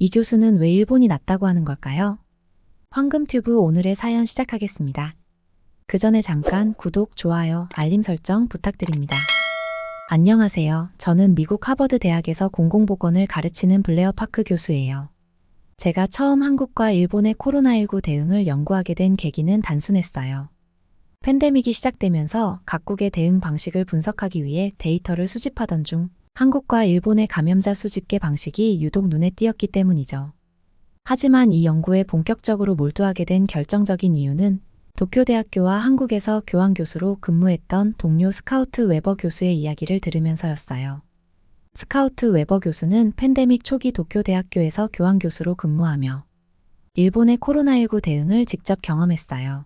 이 교수는 왜 일본이 낫다고 하는 걸까요? 황금튜브 오늘의 사연 시작하겠습니다. 그 전에 잠깐 구독, 좋아요, 알림 설정 부탁드립니다. 안녕하세요. 저는 미국 하버드 대학에서 공공보건을 가르치는 블레어 파크 교수예요. 제가 처음 한국과 일본의 코로나19 대응을 연구하게 된 계기는 단순했어요. 팬데믹이 시작되면서 각국의 대응 방식을 분석하기 위해 데이터를 수집하던 중 한국과 일본의 감염자 수 집계 방식이 유독 눈에 띄었기 때문이죠. 하지만 이 연구에 본격적으로 몰두하게 된 결정적인 이유는 도쿄대학교와 한국에서 교환교수로 근무했던 동료 스카우트 웨버 교수의 이야기를 들으면서였어요. 스카우트 웨버 교수는 팬데믹 초기 도쿄대학교에서 교환교수로 근무하며 일본의 코로나19 대응을 직접 경험했어요.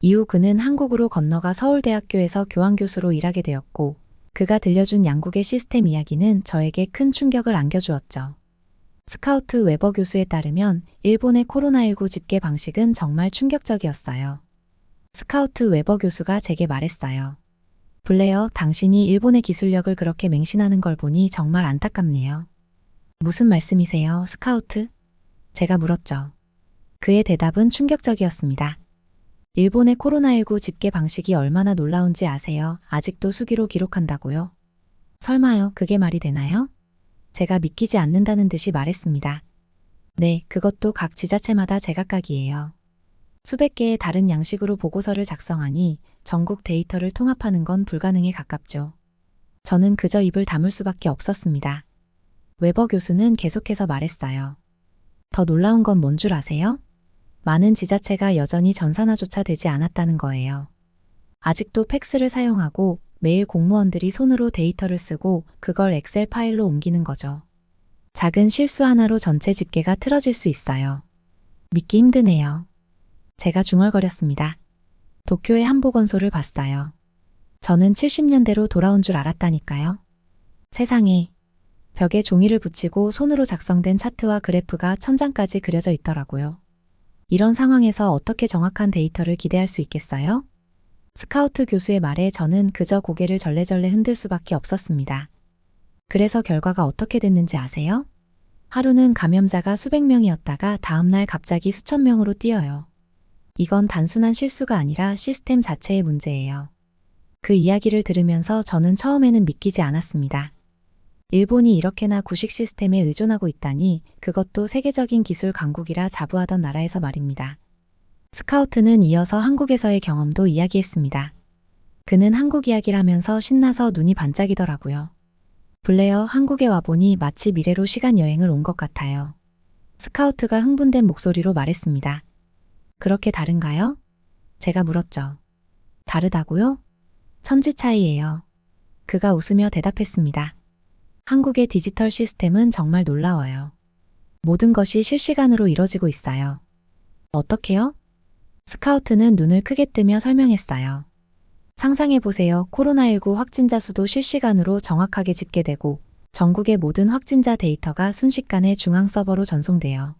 이후 그는 한국으로 건너가 서울대학교에서 교환교수로 일하게 되었고, 그가 들려준 양국의 시스템 이야기는 저에게 큰 충격을 안겨주었죠. 스카우트 웨버 교수에 따르면 일본의 코로나19 집계 방식은 정말 충격적이었어요. 스카우트 웨버 교수가 제게 말했어요. 블레어, 당신이 일본의 기술력을 그렇게 맹신하는 걸 보니 정말 안타깝네요. 무슨 말씀이세요, 스카우트? 제가 물었죠. 그의 대답은 충격적이었습니다. 일본의 코로나19 집계 방식이 얼마나 놀라운지 아세요? 아직도 수기로 기록한다고요? 설마요, 그게 말이 되나요? 제가 믿기지 않는다는 듯이 말했습니다. 네, 그것도 각 지자체마다 제각각이에요. 수백 개의 다른 양식으로 보고서를 작성하니 전국 데이터를 통합하는 건 불가능에 가깝죠. 저는 그저 입을 다물 수밖에 없었습니다. 웨버 교수는 계속해서 말했어요. 더 놀라운 건 뭔 줄 아세요? 많은 지자체가 여전히 전산화조차 되지 않았다는 거예요. 아직도 팩스를 사용하고 매일 공무원들이 손으로 데이터를 쓰고 그걸 엑셀 파일로 옮기는 거죠. 작은 실수 하나로 전체 집계가 틀어질 수 있어요. 믿기 힘드네요. 제가 중얼거렸습니다. 도쿄의 한보건소를 봤어요. 저는 70년대로 돌아온 줄 알았다니까요. 세상에. 벽에 종이를 붙이고 손으로 작성된 차트와 그래프가 천장까지 그려져 있더라고요. 이런 상황에서 어떻게 정확한 데이터를 기대할 수 있겠어요? 스카우트 교수의 말에 저는 그저 고개를 절레절레 흔들 수밖에 없었습니다. 그래서 결과가 어떻게 됐는지 아세요? 하루는 감염자가 수백 명이었다가 다음날 갑자기 수천 명으로 뛰어요. 이건 단순한 실수가 아니라 시스템 자체의 문제예요. 그 이야기를 들으면서 저는 처음에는 믿기지 않았습니다. 일본이 이렇게나 구식 시스템에 의존하고 있다니 그것도 세계적인 기술 강국이라 자부하던 나라에서 말입니다. 스카우트는 이어서 한국에서의 경험도 이야기했습니다. 그는 한국 이야기를 하면서 신나서 눈이 반짝이더라고요. 블레어 한국에 와보니 마치 미래로 시간 여행을 온 것 같아요. 스카우트가 흥분된 목소리로 말했습니다. 그렇게 다른가요? 제가 물었죠. 다르다고요? 천지 차이예요. 그가 웃으며 대답했습니다. 한국의 디지털 시스템은 정말 놀라워요. 모든 것이 실시간으로 이뤄지고 있어요. 어떻게요? 스카우트는 눈을 크게 뜨며 설명했어요. 상상해보세요. 코로나19 확진자 수도 실시간으로 정확하게 집계되고 전국의 모든 확진자 데이터가 순식간에 중앙 서버로 전송돼요.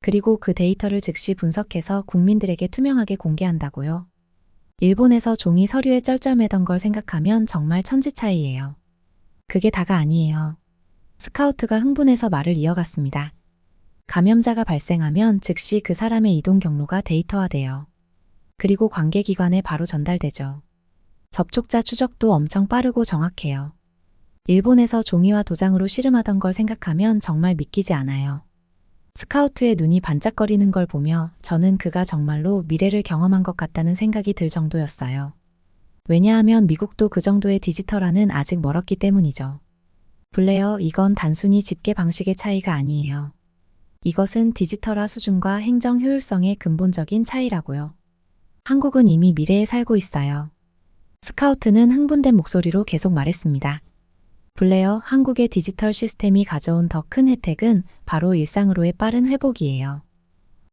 그리고 그 데이터를 즉시 분석해서 국민들에게 투명하게 공개한다고요. 일본에서 종이 서류에 쩔쩔매던 걸 생각하면 정말 천지 차이예요. 그게 다가 아니에요. 스카우트가 흥분해서 말을 이어갔습니다. 감염자가 발생하면 즉시 그 사람의 이동 경로가 데이터화돼요. 그리고 관계기관에 바로 전달되죠. 접촉자 추적도 엄청 빠르고 정확해요. 일본에서 종이와 도장으로 씨름하던 걸 생각하면 정말 믿기지 않아요. 스카우트의 눈이 반짝거리는 걸 보며 저는 그가 정말로 미래를 경험한 것 같다는 생각이 들 정도였어요. 왜냐하면 미국도 그 정도의 디지털화는 아직 멀었기 때문이죠. 블레어, 이건 단순히 집계 방식의 차이가 아니에요. 이것은 디지털화 수준과 행정 효율성의 근본적인 차이라고요. 한국은 이미 미래에 살고 있어요. 스카우트는 흥분된 목소리로 계속 말했습니다. 블레어, 한국의 디지털 시스템이 가져온 더 큰 혜택은 바로 일상으로의 빠른 회복이에요.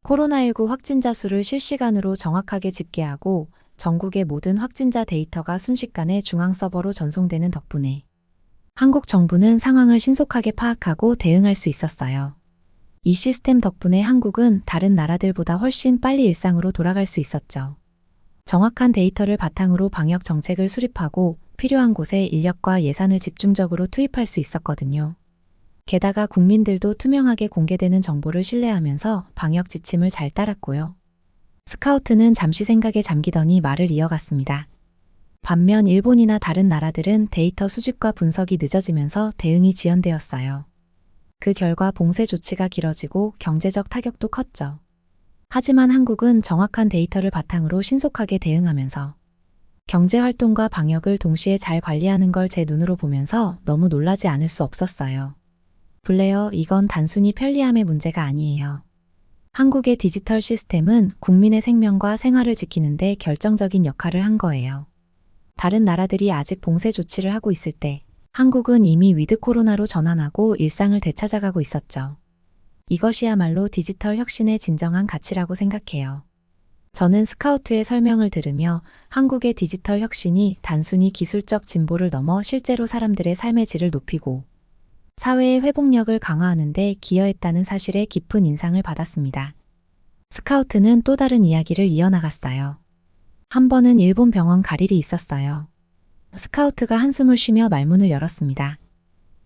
코로나19 확진자 수를 실시간으로 정확하게 집계하고 전국의 모든 확진자 데이터가 순식간에 중앙 서버로 전송되는 덕분에 한국 정부는 상황을 신속하게 파악하고 대응할 수 있었어요. 이 시스템 덕분에 한국은 다른 나라들보다 훨씬 빨리 일상으로 돌아갈 수 있었죠. 정확한 데이터를 바탕으로 방역 정책을 수립하고 필요한 곳에 인력과 예산을 집중적으로 투입할 수 있었거든요. 게다가 국민들도 투명하게 공개되는 정보를 신뢰하면서 방역 지침을 잘 따랐고요. 스카우트는 잠시 생각에 잠기더니 말을 이어갔습니다. 반면 일본이나 다른 나라들은 데이터 수집과 분석이 늦어지면서 대응이 지연되었어요. 그 결과 봉쇄 조치가 길어지고 경제적 타격도 컸죠. 하지만 한국은 정확한 데이터를 바탕으로 신속하게 대응하면서 경제 활동과 방역을 동시에 잘 관리하는 걸 제 눈으로 보면서 너무 놀라지 않을 수 없었어요. 블레어, 이건 단순히 편리함의 문제가 아니에요. 한국의 디지털 시스템은 국민의 생명과 생활을 지키는데 결정적인 역할을 한 거예요. 다른 나라들이 아직 봉쇄 조치를 하고 있을 때 한국은 이미 위드 코로나로 전환하고 일상을 되찾아가고 있었죠. 이것이야말로 디지털 혁신의 진정한 가치라고 생각해요. 저는 스카우트의 설명을 들으며 한국의 디지털 혁신이 단순히 기술적 진보를 넘어 실제로 사람들의 삶의 질을 높이고 사회의 회복력을 강화하는 데 기여했다는 사실에 깊은 인상을 받았습니다. 스카우트는 또 다른 이야기를 이어나갔어요. 한 번은 일본 병원 갈 일이 있었어요. 스카우트가 한숨을 쉬며 말문을 열었습니다.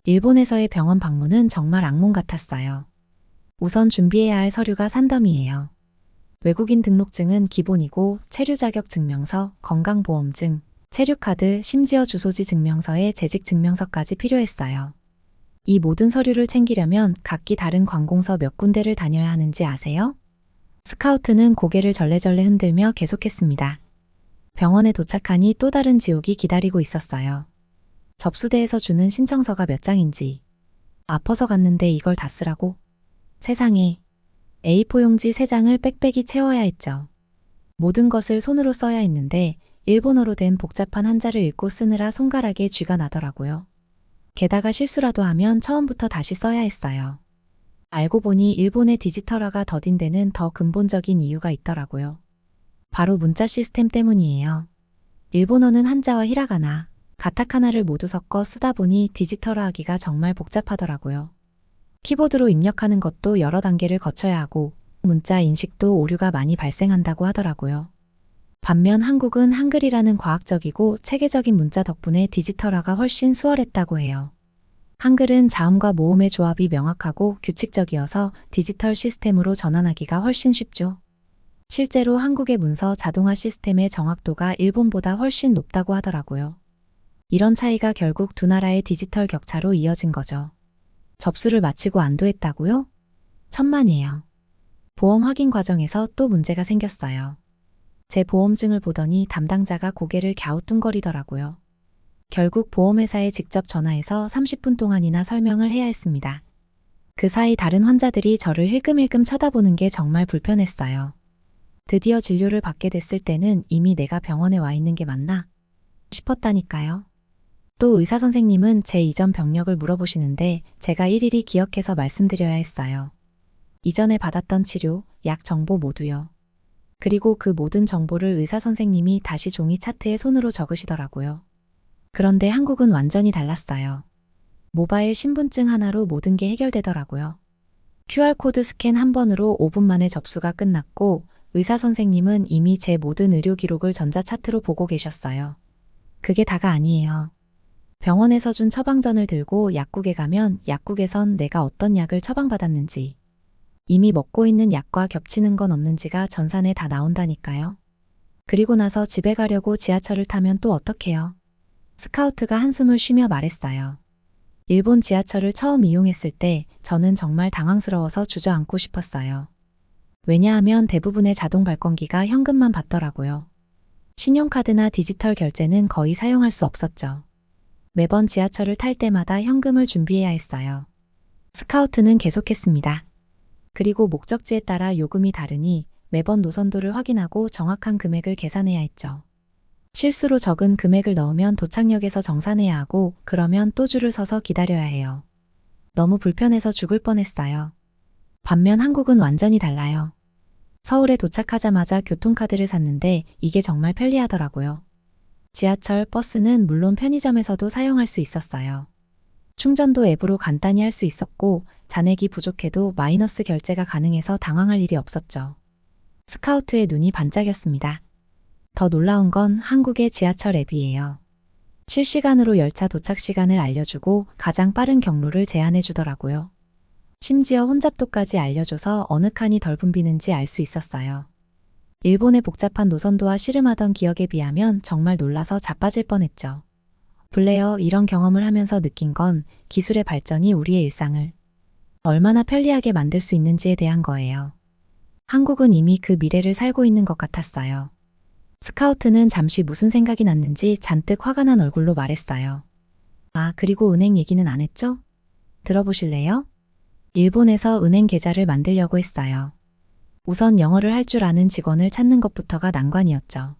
일본에서의 병원 방문은 정말 악몽 같았어요. 우선 준비해야 할 서류가 산더미예요. 외국인 등록증은 기본이고 체류 자격 증명서, 건강보험증, 체류카드, 심지어 주소지 증명서에 재직 증명서까지 필요했어요. 이 모든 서류를 챙기려면 각기 다른 관공서 몇 군데를 다녀야 하는지 아세요? 스카우트는 고개를 절레절레 흔들며 계속했습니다. 병원에 도착하니 또 다른 지옥이 기다리고 있었어요. 접수대에서 주는 신청서가 몇 장인지. 아파서 갔는데 이걸 다 쓰라고? 세상에. A4 용지 3장을 빽빽이 채워야 했죠. 모든 것을 손으로 써야 했는데 일본어로 된 복잡한 한자를 읽고 쓰느라 손가락에 쥐가 나더라고요. 게다가 실수라도 하면 처음부터 다시 써야 했어요. 알고 보니 일본의 디지털화가 더딘 데는 더 근본적인 이유가 있더라고요. 바로 문자 시스템 때문이에요. 일본어는 한자와 히라가나, 가타카나를 모두 섞어 쓰다 보니 디지털화하기가 정말 복잡하더라고요. 키보드로 입력하는 것도 여러 단계를 거쳐야 하고 문자 인식도 오류가 많이 발생한다고 하더라고요. 반면 한국은 한글이라는 과학적이고 체계적인 문자 덕분에 디지털화가 훨씬 수월했다고 해요. 한글은 자음과 모음의 조합이 명확하고 규칙적이어서 디지털 시스템으로 전환하기가 훨씬 쉽죠. 실제로 한국의 문서 자동화 시스템의 정확도가 일본보다 훨씬 높다고 하더라고요. 이런 차이가 결국 두 나라의 디지털 격차로 이어진 거죠. 접수를 마치고 안도했다고요? 천만이에요. 보험 확인 과정에서 또 문제가 생겼어요. 제 보험증을 보더니 담당자가 고개를 갸우뚱거리더라고요. 결국 보험회사에 직접 전화해서 30분 동안이나 설명을 해야 했습니다. 그 사이 다른 환자들이 저를 힐끔힐끔 쳐다보는 게 정말 불편했어요. 드디어 진료를 받게 됐을 때는 이미 내가 병원에 와 있는 게 맞나? 싶었다니까요. 또 의사 선생님은 제 이전 병력을 물어보시는데 제가 일일이 기억해서 말씀드려야 했어요. 이전에 받았던 치료, 약 정보 모두요. 그리고 그 모든 정보를 의사 선생님이 다시 종이 차트에 손으로 적으시더라고요. 그런데 한국은 완전히 달랐어요. 모바일 신분증 하나로 모든 게 해결되더라고요. QR코드 스캔 한 번으로 5분 만에 접수가 끝났고 의사 선생님은 이미 제 모든 의료 기록을 전자 차트로 보고 계셨어요. 그게 다가 아니에요. 병원에서 준 처방전을 들고 약국에 가면 약국에선 내가 어떤 약을 처방받았는지, 이미 먹고 있는 약과 겹치는 건 없는지가 전산에 다 나온다니까요. 그리고 나서 집에 가려고 지하철을 타면 또 어떡해요? 스카우트가 한숨을 쉬며 말했어요. 일본 지하철을 처음 이용했을 때 저는 정말 당황스러워서 주저앉고 싶었어요. 왜냐하면 대부분의 자동 발권기가 현금만 받더라고요. 신용카드나 디지털 결제는 거의 사용할 수 없었죠. 매번 지하철을 탈 때마다 현금을 준비해야 했어요. 스카우트는 계속했습니다. 그리고 목적지에 따라 요금이 다르니 매번 노선도를 확인하고 정확한 금액을 계산해야 했죠. 실수로 적은 금액을 넣으면 도착역에서 정산해야 하고 그러면 또 줄을 서서 기다려야 해요. 너무 불편해서 죽을 뻔했어요. 반면 한국은 완전히 달라요. 서울에 도착하자마자 교통카드를 샀는데 이게 정말 편리하더라고요. 지하철, 버스는 물론 편의점에서도 사용할 수 있었어요. 충전도 앱으로 간단히 할 수 있었고 잔액이 부족해도 마이너스 결제가 가능해서 당황할 일이 없었죠. 스카우트의 눈이 반짝였습니다. 더 놀라운 건 한국의 지하철 앱이에요. 실시간으로 열차 도착 시간을 알려주고 가장 빠른 경로를 제안해 주더라고요. 심지어 혼잡도까지 알려줘서 어느 칸이 덜 붐비는지 알 수 있었어요. 일본의 복잡한 노선도와 씨름하던 기억에 비하면 정말 놀라서 자빠질 뻔했죠. 블레어 이런 경험을 하면서 느낀 건 기술의 발전이 우리의 일상을 얼마나 편리하게 만들 수 있는지에 대한 거예요. 한국은 이미 그 미래를 살고 있는 것 같았어요. 스카우트는 잠시 무슨 생각이 났는지 잔뜩 화가 난 얼굴로 말했어요. 아, 그리고 은행 얘기는 안 했죠? 들어보실래요? 일본에서 은행 계좌를 만들려고 했어요. 우선 영어를 할 줄 아는 직원을 찾는 것부터가 난관이었죠.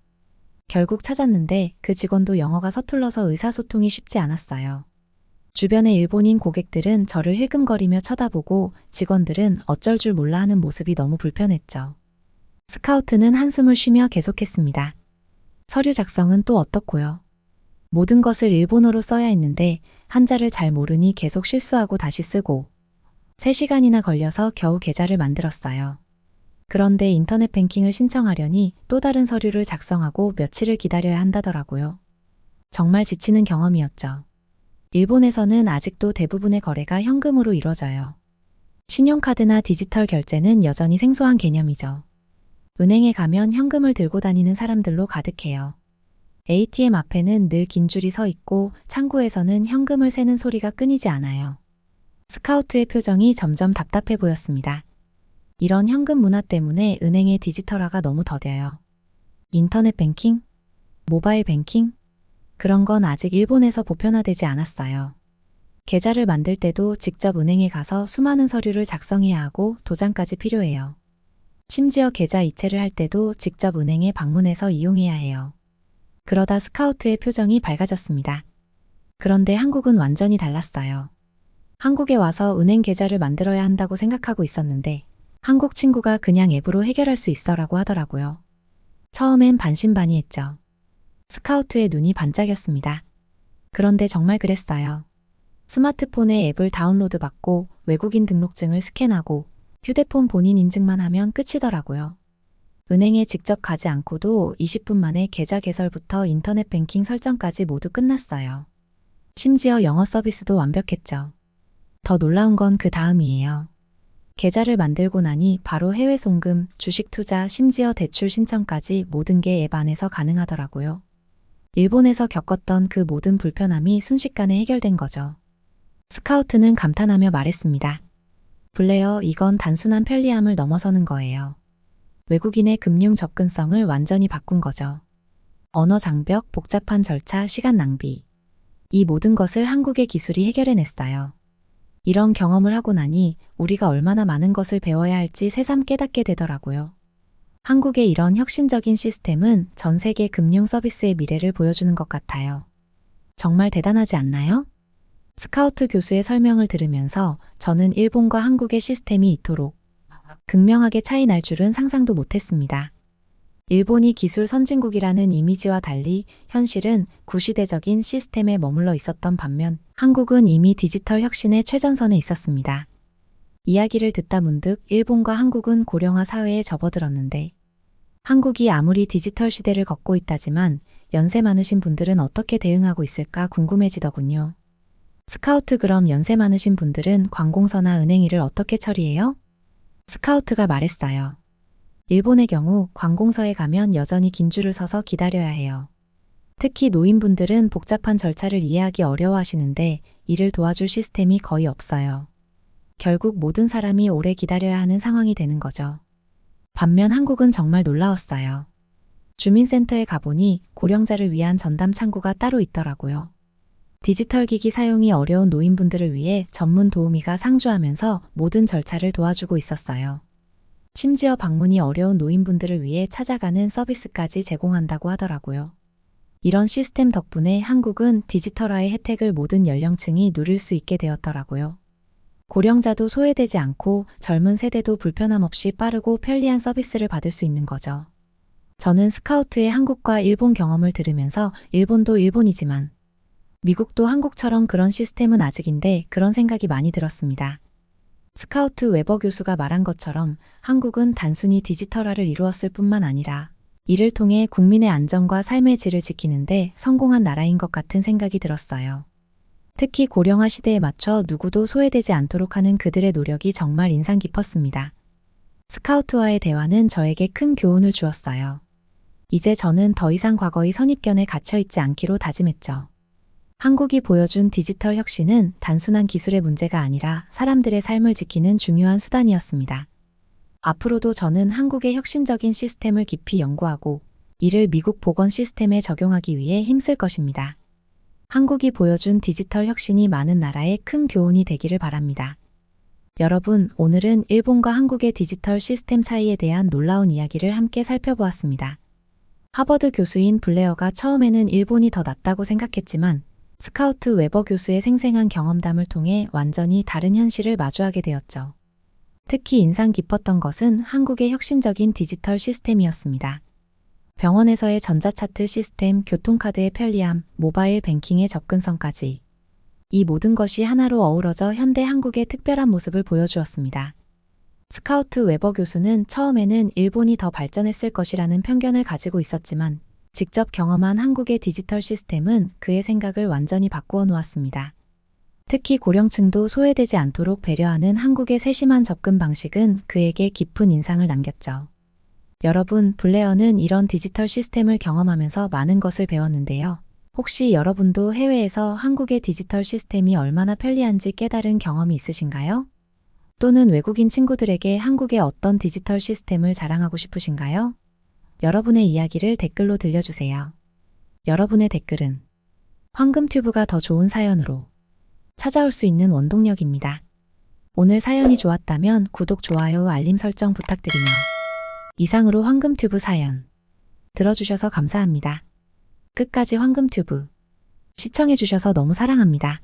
결국 찾았는데 그 직원도 영어가 서툴러서 의사소통이 쉽지 않았어요. 주변의 일본인 고객들은 저를 힐끔거리며 쳐다보고 직원들은 어쩔 줄 몰라 하는 모습이 너무 불편했죠. 스카우트는 한숨을 쉬며 계속했습니다. 서류 작성은 또 어떻고요? 모든 것을 일본어로 써야 했는데 한자를 잘 모르니 계속 실수하고 다시 쓰고 3시간이나 걸려서 겨우 계좌를 만들었어요. 그런데 인터넷 뱅킹을 신청하려니 또 다른 서류를 작성하고 며칠을 기다려야 한다더라고요. 정말 지치는 경험이었죠. 일본에서는 아직도 대부분의 거래가 현금으로 이루어져요. 신용카드나 디지털 결제는 여전히 생소한 개념이죠. 은행에 가면 현금을 들고 다니는 사람들로 가득해요. ATM 앞에는 늘 긴 줄이 서 있고 창구에서는 현금을 세는 소리가 끊이지 않아요. 스카우트의 표정이 점점 답답해 보였습니다. 이런 현금 문화 때문에 은행의 디지털화가 너무 더뎌요. 인터넷 뱅킹? 모바일 뱅킹? 그런 건 아직 일본에서 보편화되지 않았어요. 계좌를 만들 때도 직접 은행에 가서 수많은 서류를 작성해야 하고 도장까지 필요해요. 심지어 계좌 이체를 할 때도 직접 은행에 방문해서 이용해야 해요. 그러다 스카우트의 표정이 밝아졌습니다. 그런데 한국은 완전히 달랐어요. 한국에 와서 은행 계좌를 만들어야 한다고 생각하고 있었는데 한국 친구가 그냥 앱으로 해결할 수 있어라고 하더라고요. 처음엔 반신반의했죠. 스카우트의 눈이 반짝였습니다. 그런데 정말 그랬어요. 스마트폰에 앱을 다운로드 받고 외국인 등록증을 스캔하고 휴대폰 본인 인증만 하면 끝이더라고요. 은행에 직접 가지 않고도 20분 만에 계좌 개설부터 인터넷 뱅킹 설정까지 모두 끝났어요. 심지어 영어 서비스도 완벽했죠. 더 놀라운 건 그 다음이에요. 계좌를 만들고 나니 바로 해외 송금, 주식 투자, 심지어 대출 신청까지 모든 게 앱 안에서 가능하더라고요. 일본에서 겪었던 그 모든 불편함이 순식간에 해결된 거죠. 스카우트는 감탄하며 말했습니다. 블레어, 이건 단순한 편리함을 넘어서는 거예요. 외국인의 금융 접근성을 완전히 바꾼 거죠. 언어 장벽, 복잡한 절차, 시간 낭비. 이 모든 것을 한국의 기술이 해결해냈어요. 이런 경험을 하고 나니 우리가 얼마나 많은 것을 배워야 할지 새삼 깨닫게 되더라고요. 한국의 이런 혁신적인 시스템은 전 세계 금융 서비스의 미래를 보여주는 것 같아요. 정말 대단하지 않나요? 스카우트 교수의 설명을 들으면서 저는 일본과 한국의 시스템이 이토록 극명하게 차이 날 줄은 상상도 못했습니다. 일본이 기술 선진국이라는 이미지와 달리 현실은 구시대적인 시스템에 머물러 있었던 반면 한국은 이미 디지털 혁신의 최전선에 있었습니다. 이야기를 듣다 문득 일본과 한국은 고령화 사회에 접어들었는데 한국이 아무리 디지털 시대를 걷고 있다지만 연세 많으신 분들은 어떻게 대응하고 있을까 궁금해지더군요. 스카우트 그럼 연세 많으신 분들은 관공서나 은행 일을 어떻게 처리해요? 스카우트가 말했어요. 일본의 경우 관공서에 가면 여전히 긴 줄을 서서 기다려야 해요. 특히 노인분들은 복잡한 절차를 이해하기 어려워하시는데 이를 도와줄 시스템이 거의 없어요. 결국 모든 사람이 오래 기다려야 하는 상황이 되는 거죠. 반면 한국은 정말 놀라웠어요. 주민센터에 가보니 고령자를 위한 전담 창구가 따로 있더라고요. 디지털 기기 사용이 어려운 노인분들을 위해 전문 도우미가 상주하면서 모든 절차를 도와주고 있었어요. 심지어 방문이 어려운 노인분들을 위해 찾아가는 서비스까지 제공한다고 하더라고요. 이런 시스템 덕분에 한국은 디지털화의 혜택을 모든 연령층이 누릴 수 있게 되었더라고요. 고령자도 소외되지 않고 젊은 세대도 불편함 없이 빠르고 편리한 서비스를 받을 수 있는 거죠. 저는 스카우트의 한국과 일본 경험을 들으면서 일본도 일본이지만 미국도 한국처럼 그런 시스템은 아직인데 그런 생각이 많이 들었습니다. 스카우트 웨버 교수가 말한 것처럼 한국은 단순히 디지털화를 이루었을 뿐만 아니라 이를 통해 국민의 안전과 삶의 질을 지키는데 성공한 나라인 것 같은 생각이 들었어요. 특히 고령화 시대에 맞춰 누구도 소외되지 않도록 하는 그들의 노력이 정말 인상 깊었습니다. 스카우트와의 대화는 저에게 큰 교훈을 주었어요. 이제 저는 더 이상 과거의 선입견에 갇혀 있지 않기로 다짐했죠. 한국이 보여준 디지털 혁신은 단순한 기술의 문제가 아니라 사람들의 삶을 지키는 중요한 수단이었습니다. 앞으로도 저는 한국의 혁신적인 시스템을 깊이 연구하고 이를 미국 보건 시스템에 적용하기 위해 힘쓸 것입니다. 한국이 보여준 디지털 혁신이 많은 나라에 큰 교훈이 되기를 바랍니다. 여러분, 오늘은 일본과 한국의 디지털 시스템 차이에 대한 놀라운 이야기를 함께 살펴보았습니다. 하버드 교수인 블레어가 처음에는 일본이 더 낫다고 생각했지만 스카우트 웨버 교수의 생생한 경험담을 통해 완전히 다른 현실을 마주하게 되었죠. 특히 인상 깊었던 것은 한국의 혁신적인 디지털 시스템이었습니다. 병원에서의 전자차트 시스템, 교통카드의 편리함, 모바일 뱅킹의 접근성까지 이 모든 것이 하나로 어우러져 현대 한국의 특별한 모습을 보여주었습니다. 스카우트 웨버 교수는 처음에는 일본이 더 발전했을 것이라는 편견을 가지고 있었지만 직접 경험한 한국의 디지털 시스템은 그의 생각을 완전히 바꾸어 놓았습니다. 특히 고령층도 소외되지 않도록 배려하는 한국의 세심한 접근 방식은 그에게 깊은 인상을 남겼죠. 여러분, 블레어는 이런 디지털 시스템을 경험하면서 많은 것을 배웠는데요. 혹시 여러분도 해외에서 한국의 디지털 시스템이 얼마나 편리한지 깨달은 경험이 있으신가요? 또는 외국인 친구들에게 한국의 어떤 디지털 시스템을 자랑하고 싶으신가요? 여러분의 이야기를 댓글로 들려주세요. 여러분의 댓글은 황금튜브가 더 좋은 사연으로 찾아올 수 있는 원동력입니다. 오늘 사연이 좋았다면 구독, 좋아요, 알림 설정 부탁드리며 이상으로 황금튜브 사연 들어주셔서 감사합니다. 끝까지 황금튜브 시청해주셔서 너무 사랑합니다.